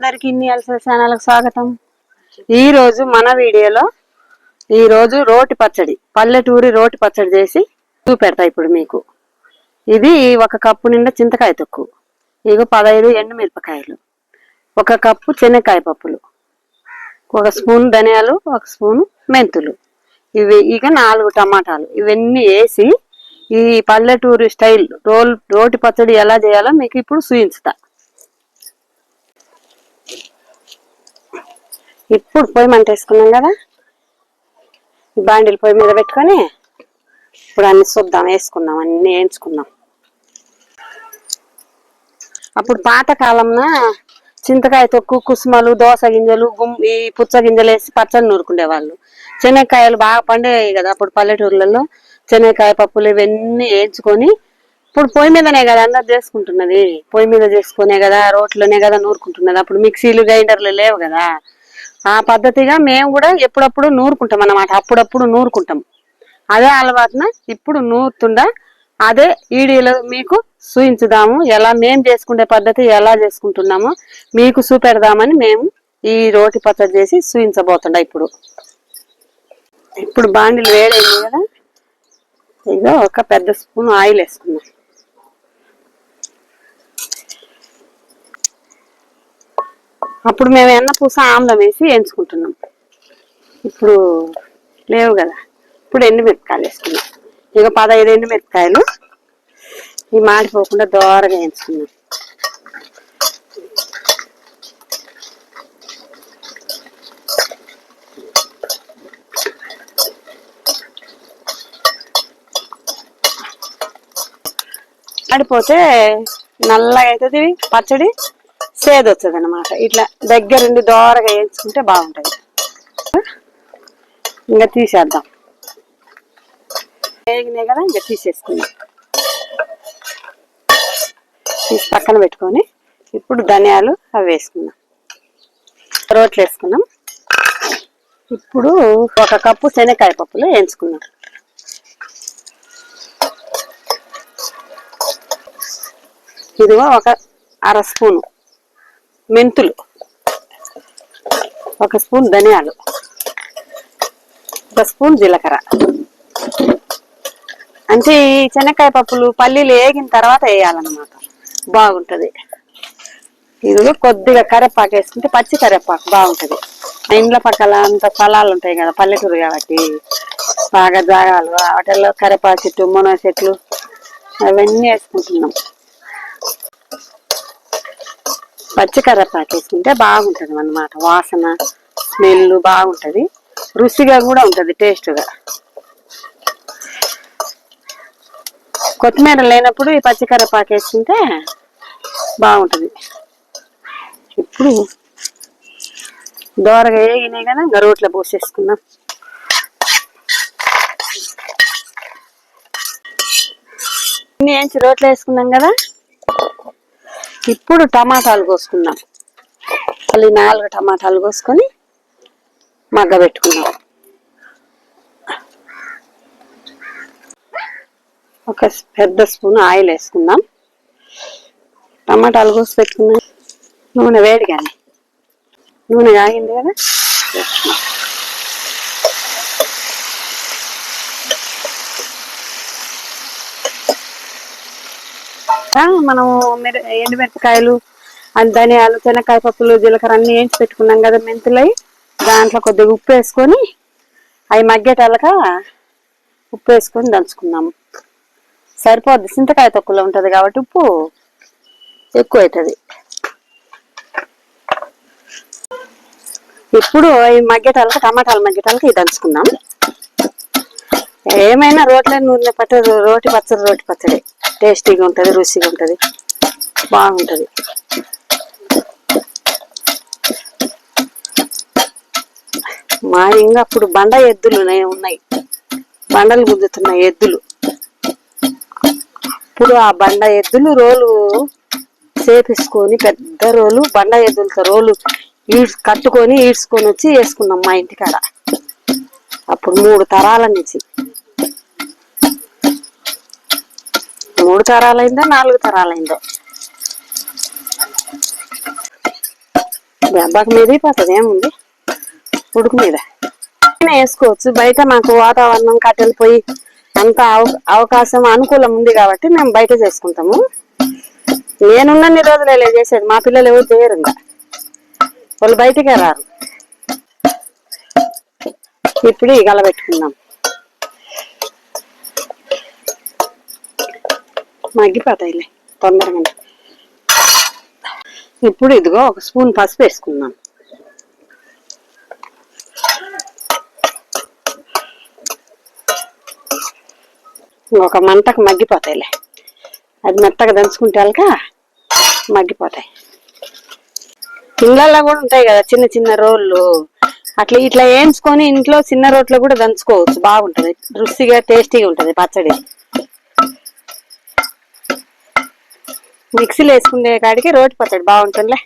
అందరికి ఇన్ని అలసల ఛానల్కి స్వాగతం. ఈ రోజు మన వీడియోలో ఈ రోజు రోటి పచ్చడి పల్లెటూరి రోటి పచ్చడి చేసి చూపెడతా ఇప్పుడు మీకు. ఇది ఒక కప్పు నిండా చింతకాయ తొక్కు. ఇక పదహైదు ఎండు మిరపకాయలు ఒక కప్పు శనక్కాయ పప్పులు. ఒక స్పూన్ ధనియాలు ఒక స్పూన్ మెంతులు. ఇవి ఇక నాలుగు టమాటాలు. ఇవన్నీ వేసి ఈ పల్లెటూరి స్టైల్ రోల్ రోటి పచ్చడి ఎలా చేయాలో మీకు ఇప్పుడు చూయించుతా ఇప్పుడు పొయ్యి మంట వేసుకున్నాం కదా? బాండీలు బాండిల్ పొయ్యి మీద పెట్టుకొని ఇప్పుడు అన్ని చూద్దాం వేసుకుందాం అన్ని వేయించుకుందాం. అప్పుడు పాత చింతకాయ తొక్కు కుసుమలు దోస గింజలు గుమ్ ఈ పుచ్చ గింజలు వేసి పచ్చడి నూరుకునేవాళ్ళు శనగకాయలు బాగా పండేవి కదా అప్పుడు పల్లెటూర్లలో. శనగకాయ పప్పులు ఇవన్నీ వేయించుకొని ఇప్పుడు పొయ్యి మీదనే కదా అందరు చేసుకుంటున్నది. పొయ్యి మీద చేసుకునే కదా రోట్లోనే కదా నూరుకుంటున్నది. అప్పుడు మిక్సీలు గ్రైండర్లు లేవు కదా. ఆ పద్ధతిగా మేము కూడా ఎప్పుడప్పుడు నూరుకుంటాం అన్నమాట. అప్పుడప్పుడు నూరుకుంటాం. అదే అలవాటున ఇప్పుడు నూరుతుండా అదే ఈడీలో మీకు చూయించుదాము. ఎలా మేము చేసుకునే పద్ధతి ఎలా చేసుకుంటున్నామో మీకు చూపెడదామని మేము ఈ రోటి పచ్చడి చేసి చూపించబోతుండ ఇప్పుడు. ఇప్పుడు బాండిలు వేడైంది కదా. ఇదో ఒక పెద్ద స్పూన్ ఆయిల్ వేసుకున్నాం అప్పుడు మేము ఎన్న పూస ఆమ్లం వేసి వేయించుకుంటున్నాం. ఇప్పుడు లేవు కదా. ఇప్పుడు ఎండు మిరపకాయలు వేసుకున్నాం. ఇక పదహైదు ఎండు మిరపకాయలు ఇవి మాడిపోకుండా దోరగా వేయించుకున్నాం. ఆడిపోతే నల్లగా అవుతుంది పచ్చడి. సేదు అనమాట ఇట్లా దగ్గరుండి దోరగా వేయించుకుంటే బాగుంటుంది. ఇంకా తీసేద్దాం. వేగినాయి కదా ఇంకా తీసేసుకుందాం. తీసి పక్కన పెట్టుకొని ఇప్పుడు ధనియాలు అవి వేసుకుందాం. రోట్లు వేసుకున్నాం ఇప్పుడు ఒక కప్పు శనగకాయ పప్పులు వేయించుకున్నాం ఇదిగో ఒక అర స్పూను. మెంతులు. ఒక స్పూన్ ధనియాలు. ఒక స్పూన్ జీలకర్ర. అంటే ఈ శనక్కాయ పప్పులు పల్లీలు వేగిన తర్వాత వేయాలన్నమాట. బాగుంటుంది. ఇది కొద్దిగా కరివేపాకు వేసుకుంటే పచ్చి కరివేపాకు బాగుంటుంది. మా ఇండ్ల పక్కల అంత పొలాలు ఉంటాయి కదా పల్లెటూరు కాబట్టి. బాగా జాగాలు. వాటిల్లో కరివేపాకు చెట్టు మునగ చెట్లు అవన్నీ వేసుకుంటున్నాం. పచ్చికర్ర కరివేపాకు వేసుకుంటే బాగుంటది అన్నమాట. వాసన స్మెల్ బాగుంటుంది. రుచిగా కూడా ఉంటుంది టేస్ట్గా కొత్తిమీర లేనప్పుడు ఈ పచ్చికర్ర కరివేపాకు వేసుకుంటే ఇప్పుడు దోరగా వేగినాయి కదా ఇంకా రోట్లో పోసేసుకుందాం. ఇన్ని ఏంచి రోట్లో వేసుకున్నాం కదా? ఇప్పుడు టమాటాలు కోసుకుందాం. మళ్ళీ నాలుగు టమాటాలు కోసుకొని మగ్గ పెట్టుకుందాం. ఒక పెద్ద స్పూన్ ఆయిల్ వేసుకుందాం. టమాటాలు కోసి పెట్టుకుందాం నూనె వేడి కానీ నూనె కాగింది కదా? వేసుకున్నాం మనము మనం మిర ఎండుమిరపకాయలు ధనియాలు శనక్కాయ పప్పులు జీలకర్ర అన్ని వేయించి పెట్టుకున్నాం కదా మెంతులై. దాంట్లో కొద్దిగా ఉప్పు వేసుకొని అవి మగ్గేటల్లక ఉప్పు వేసుకొని దంచుకున్నాము సరిపోద్ది. చింతకాయ తొక్కులో ఉంటుంది కాబట్టి ఉప్పు ఎక్కువ అవుతుంది ఇప్పుడు ఈ మగ్గేటల్లక టమాటాలు మగ్గేటలకి ఇది దంచుకుందాం. ఏమైనా రోట్లో నూనె పచ్చడి రోటి పచ్చడి రోటి పచ్చడి. టేస్టీగా ఉంటుంది రుచిగా ఉంటుంది. బాగుంటది. మా ఇంకా అప్పుడు బండ ఎద్దులు ఉన్నాయి- బండలు గుద్దుతున్నాయి ఎద్దులు. ఇప్పుడు ఆ బండ ఎద్దులు రోలు చేపించుకొని పెద్ద రోలు బండ ఎద్దులతో రోలు ఈడ్స్ కట్టుకొని ఈడ్చుకొని వచ్చి వేసుకున్నాం మా ఇంటికాడ. అప్పుడు మూడు తరాల నుంచి మూడు తరాలైందో నాలుగు తరాలైందో? దెబ్బకు మీద పోతుంది ఏముంది? ఉడుకు మీద. వేసుకోవచ్చు బయట మాకు వాతావరణం కట్టెలు పోయి అంత అవ- అవకాశం అనుకూలం ఉంది కాబట్టి మేము బయట చేసుకుంటాము. నేనున్నన్ని రోజులు ఇలా చేసేది మా పిల్లలు ఎవరు చేయరు ఇంకా. వాళ్ళు బయటికే రారు. ఇప్పుడు ఈ గల పెట్టుకుందాం. మగ్గిపోతాయిలే తొందరగా. ఇప్పుడు ఇదిగో ఒక స్పూన్ పసుపు వేసుకుందాం. ఒక మంటకు మగ్గిపోతాయిలే. అది మెత్తగా దంచుకుంటే వాళ్ళక మగ్గిపోతాయి. ఇళ్ళల్లో కూడా ఉంటాయి కదా చిన్న చిన్న రోళ్ళు. అట్లా ఇట్లా వేయించుకొని ఇంట్లో చిన్న రోట్లో కూడా దంచుకోవచ్చు. బాగుంటుంది. రుచిగా టేస్టీగా ఉంటుంది పచ్చడి. మిక్సీలో వేసుకునే కాడికి రోటి పచ్చడి బాగుంటుందిలే.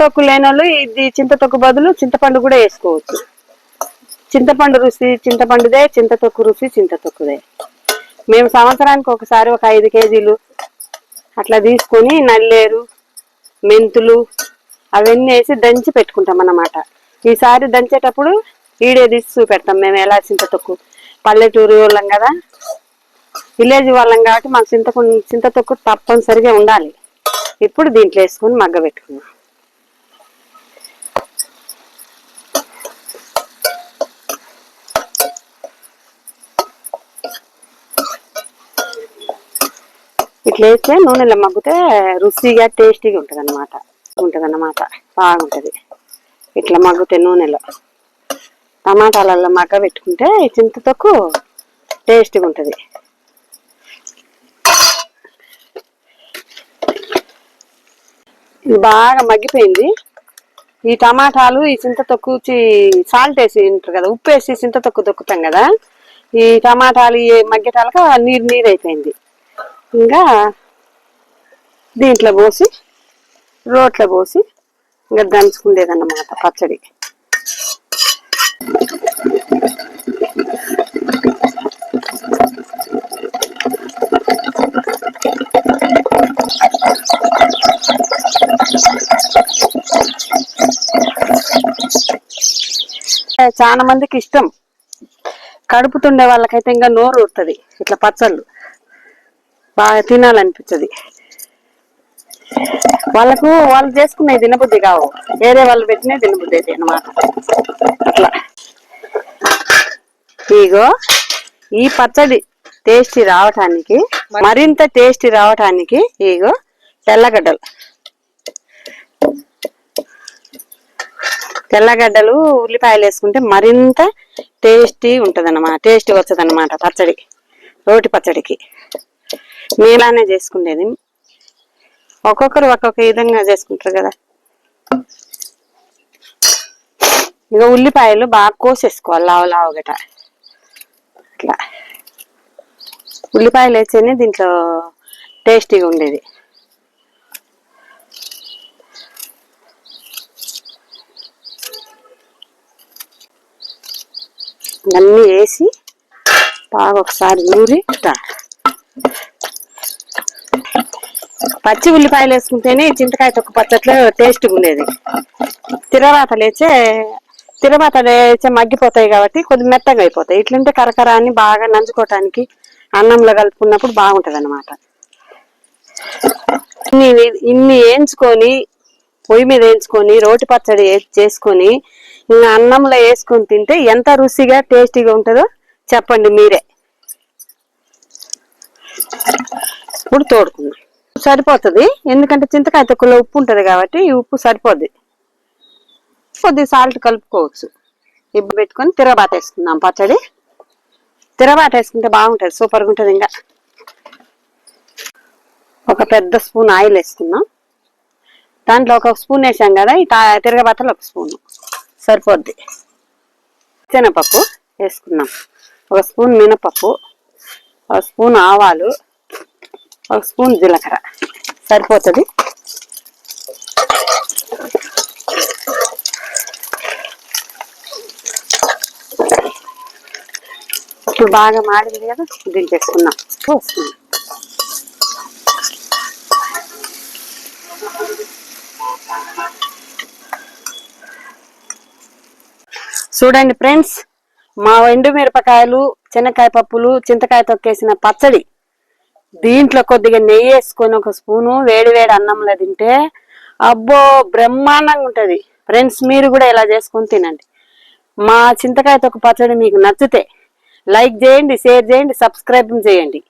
తొక్కు లేని వాళ్ళు ఇది చింతతొక్కు బదులు చింతపండు కూడా వేసుకోవచ్చు. చింతపండు రుచి చింతపండుదే చింతతొక్కు రుచి చింతతొక్కుదే. మేము సంవత్సరానికి ఒకసారి ఒక ఐదు కేజీలు అట్లా తీసుకొని నల్లేరు మెంతులు అవన్నీ వేసి దంచి పెట్టుకుంటాం అన్నమాట. ఈసారి దంచేటప్పుడు ఈడే తీసి చూపెడతాం మేము ఎలా చింత తొక్కు పల్లెటూరు వాళ్ళం కదా. విలేజ్ వాళ్ళం కాబట్టి మాకు చింతకు చింత తొక్కు తప్పనిసరిగా ఉండాలి. ఇప్పుడు దీంట్లో వేసుకొని మగ్గ పెట్టుకున్నాం. ఇట్లా వేస్తే నూనెలో మగ్గితే రుచిగా టేస్టీగా ఉంటుంది అన్నమాట ఉంటుంది అన్నమాట బాగుంటుంది. ఇట్లా మగ్గుతే నూనెలో. టమాటాలలో మగ్గ పెట్టుకుంటే ఈ చింత టేస్టీగా ఉంటుంది ఇది బాగా మగ్గిపోయింది. ఈ టమాటాలు ఈ చింత తొక్కు సాల్ట్ వేసి ఉంటారు కదా ఉప్పు వేసి చింత తొక్కు తొక్కుతాం కదా ఈ టమాటాలు ఈ మగ్గేటాలక నీరు నీరు అయిపోయింది. ఇంకా దీంట్లో పోసి రోట్లో పోసి ఇంకా దంచుకుండేదన్నమాట పచ్చడి. చాలా మందికి ఇష్టం. కడుపుతుండే వాళ్ళకైతే ఇంకా నోరు ఊరుతుంది. ఇట్లా పచ్చళ్ళు. బాగా తినాలనిపించదు వాళ్ళకు వాళ్ళు చేసుకునే తినబుద్ధి కావు. వేరే వాళ్ళు పెట్టినే తినబుద్ధి అయితే అనమాట అట్లా. ఇగో ఈ పచ్చడి టేస్టీ రావటానికి మరింత టేస్టీ రావటానికి ఇగో తెల్లగడ్డలు. తెల్లగడ్డలు ఉల్లిపాయలు వేసుకుంటే మరింత టేస్టీ ఉంటది టేస్టీ వచ్చదు పచ్చడి. రోటి పచ్చడికి. మేలానే చేసుకునేది ఒక్కొక్కరు ఒక్కొక్క విధంగా చేసుకుంటారు కదా. ఇక ఉల్లిపాయలు బాగా కోసేసుకోవాలి లావు లావు గట అట్లా. ఉల్లిపాయలు వేస్తేనే దీంట్లో టేస్టీగా ఉండేది. అన్నీ వేసి బాగా ఒకసారి నూరి ఇట్లా పచ్చి ఉల్లిపాయలు వేసుకుంటేనే చింతకాయ తొక్క పచ్చట్లో టేస్ట్గా ఉండేది. తిరవాతలు వేస్తే తిరవాతలు వేస్తే మగ్గిపోతాయి కాబట్టి కొద్ది మెత్తగా అయిపోతాయి. ఇట్లంటే కరకర అని బాగా నంచుకోవటానికి అన్నంలో కలుపుకున్నప్పుడు బాగుంటుంది అనమాట ఇన్ని ఇన్ని వేయించుకొని పొయ్యి మీద వేయించుకొని రోటి పచ్చడి చేసుకొని ఇంకా అన్నంలో వేసుకొని తింటే ఎంత రుచిగా టేస్టీగా ఉంటుందో చెప్పండి మీరే. ఇప్పుడు తోడుకున్నాం సరిపోతుంది. ఎందుకంటే చింతకాయ తొక్కలో ఉప్పు ఉంటుంది కాబట్టి ఈ ఉప్పు సరిపోద్ది. కొద్ది సాల్ట్ కలుపుకోవచ్చు. ఇప్పుడు పెట్టుకొని తిరబాత వేసుకుందాం పచ్చడి. తిరబాట వేసుకుంటే బాగుంటుంది సూపర్గా ఉంటుంది ఇంకా. ఒక పెద్ద స్పూన్ ఆయిల్ వేసుకుందాం. దాంట్లో ఒక స్పూన్ వేసాం కదా ఈ తిరగబాతలు ఒక స్పూన్. సరిపోద్ది. శనగపప్పు వేసుకుందాం. ఒక స్పూన్ మినపప్పు ఒక స్పూన్ ఆవాలు ఒక స్పూన్ జీలకర్ర. సరిపోతుంది? ఇప్పుడు బాగా మాడింది కదా దించేసుకుందాం వస్తుంది చూడండి ఫ్రెండ్స్ మా ఎండు మిరపకాయలు చెనక్కాయ పప్పులు చింతకాయ తొక్కేసిన పచ్చడి దీంట్లో కొద్దిగా నెయ్యి వేసుకొని ఒక స్పూను వేడి వేడి అన్నంలో తింటే అబ్బో బ్రహ్మాండంగా ఉంటుంది. ఫ్రెండ్స్ మీరు కూడా ఇలా చేసుకొని తినండి. మా చింతకాయతో ఒక పచ్చడి మీకు నచ్చితే లైక్ చేయండి షేర్ చేయండి సబ్స్క్రైబ్ చేయండి.